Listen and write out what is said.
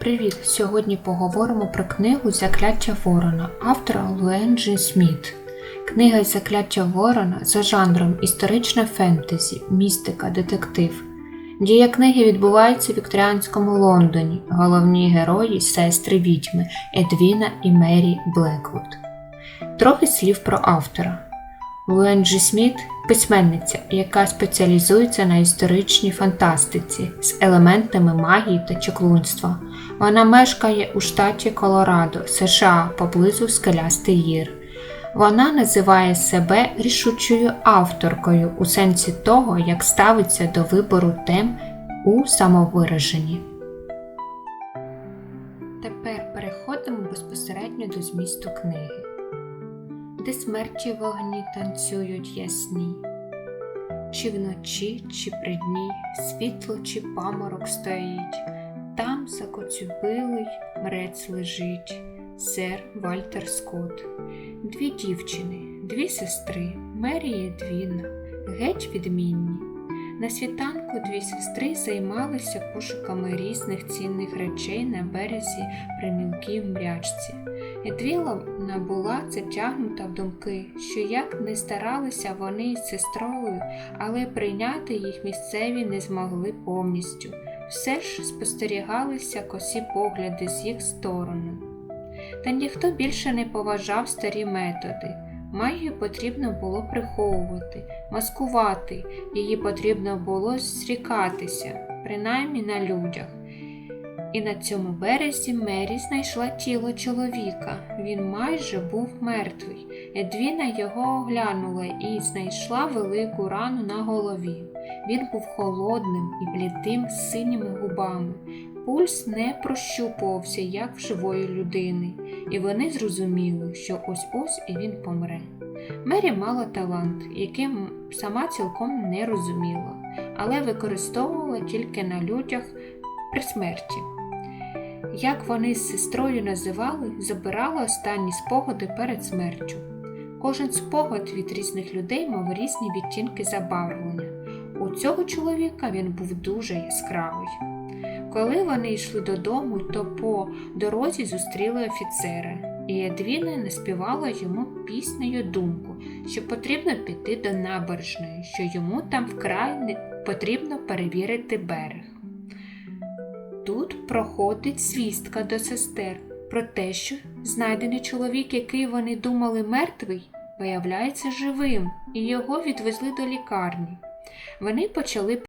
Привіт! Сьогодні поговоримо про книгу Закляття Ворона автора Луенджі Сміт. Книга Закляття Ворона за жанром історичне фентезі, містика, детектив. Дія книги відбувається в вікторіанському Лондоні. Головні герої сестри відьми Едвіна і Мері Блеквуд. Трохи слів про автора. Луенджі Сміт письменниця, яка спеціалізується на історичній фантастиці з елементами магії та чаклунства. Вона мешкає у штаті Колорадо, США, поблизу Скелястий гір. Вона називає себе рішучою авторкою у сенсі того, як ставиться до вибору тем у самовираженні. Тепер переходимо безпосередньо до змісту книги де смерті вогні танцюють ясні, чи вночі, чи при дні, світло чи паморок стоїть, там закоцюбилий мрець лежить, сер Вальтер Скотт. Дві дівчини, дві сестри, Мері і Едвіна, геть відмінні. На світанку дві сестри займалися пошуками різних цінних речей на березі примілків мрячці. Едвіла була затягнута в думки, що як не старалися вони із сестрою, але прийняти їх місцеві не змогли повністю. Все ж спостерігалися косі погляди з їх сторони. Та ніхто більше не поважав старі методи. Магію потрібно було приховувати, маскувати, її потрібно було зрікатися, принаймні на людях. І на цьому березі Мері знайшла тіло чоловіка. Він майже був мертвий. Едвіна його оглянула і знайшла велику рану на голові. Він був холодним і блідим синіми губами. Пульс не прощупувався, як в живої людини, і вони зрозуміли, що ось ось і він помре. Мері мала талант, яким сама цілком не розуміла, але використовувала тільки на людях при смерті. Як вони з сестрою називали, забирала останні спогади перед смертю. Кожен спогад від різних людей мав різні відтінки забарвлення. У цього чоловіка він був дуже яскравий. Коли вони йшли додому, то по дорозі зустріли офіцера, і Едвіна наспівала йому піснею думку, що потрібно піти до набережної, що йому там вкрай потрібно перевірити берег. Тут проходить свістка до сестер про те, що знайдений чоловік, який вони думали мертвий, виявляється живим, і його відвезли до лікарні. Вони почали